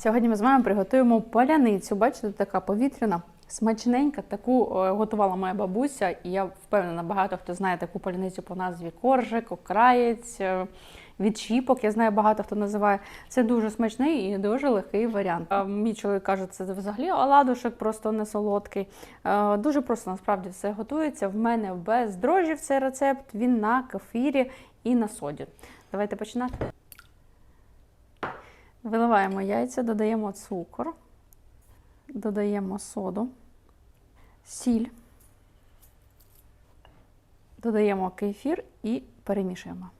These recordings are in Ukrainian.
Сьогодні ми з вами приготуємо поляницю. Бачите, така повітряна, смачненька. Таку е, готувала моя бабуся, і я впевнена, багато хто знає таку поляницю по назві коржик, окраєць, е, відчіпок. Я знаю, багато хто називає. Це дуже смачний і дуже легкий варіант. Мій чоловік каже, це взагалі оладушек, просто не солодкий. Е, Дуже просто насправді все готується. В мене без дрожжів цей рецепт. Він на кефірі і на соді. Давайте починати. Виливаємо яйця, додаємо цукор, додаємо соду, сіль, додаємо кефір і перемішуємо.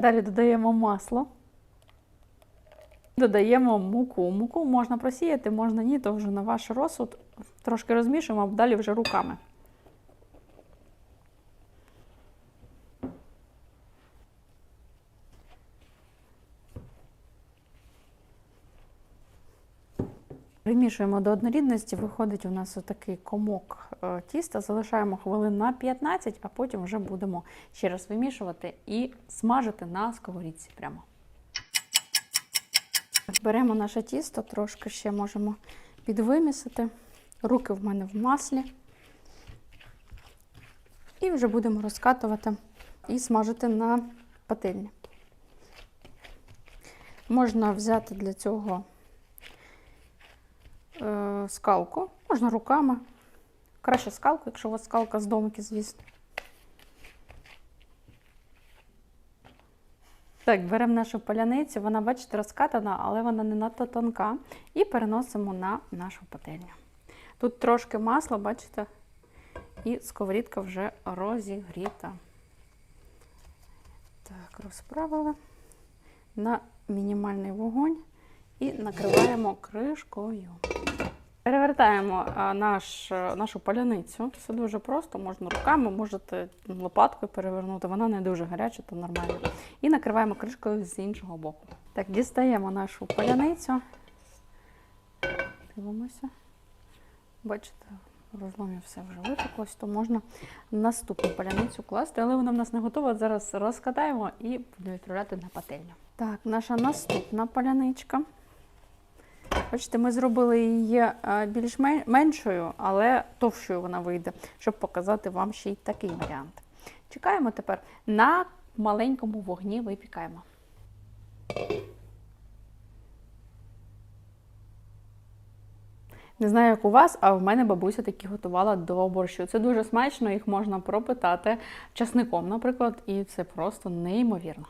Далі додаємо масло. Додаємо муку. Муку можна просіяти, можна ні, то вже на ваш розсуд. Трошки розмішуємо, а далі вже руками. Примішуємо до однорідності, виходить у нас отакий комок е, тіста, залишаємо хвилин на 15, а потім вже будемо ще раз вимішувати і смажити на сковорідці прямо. Беремо наше тісто, трошки ще можемо підвимісити. Руки в мене в маслі. І вже будемо розкатувати і смажити на пательні. Можна взяти для цього скалку, можна руками. Краще скалку, якщо у вас скалка з домики, звісно. Так, беремо нашу поляницю, вона, бачите, розкатана, але вона не надто тонка. І переносимо на нашу пательню. Тут трошки масла, бачите, і сковорідка вже розігріта. Так, розправили на мінімальний вогонь і накриваємо кришкою. Перевертаємо наш, е, нашу паляницю. Все дуже просто, можна руками, можете лопаткою перевернути, вона не дуже гаряча, то нормально. І накриваємо кришкою з іншого боку. Так, дістаємо нашу паляницю. Дивимося. Бачите, в розломі все вже випеклось, то можна наступну паляницю класти, але вона в нас не готова. Зараз розкатаємо і будемо відправляти на пательню. Так, наша наступна паляничка. Бачите, ми зробили її е, більш мен- меншою, але товщою вона вийде, щоб показати вам ще й такий варіант. Чекаємо тепер на маленькому вогні випікаємо. Не знаю, як у вас, а в мене бабуся такі готувала до борщу. Це дуже смачно, їх можна пропитати часником, наприклад, і це просто неймовірно.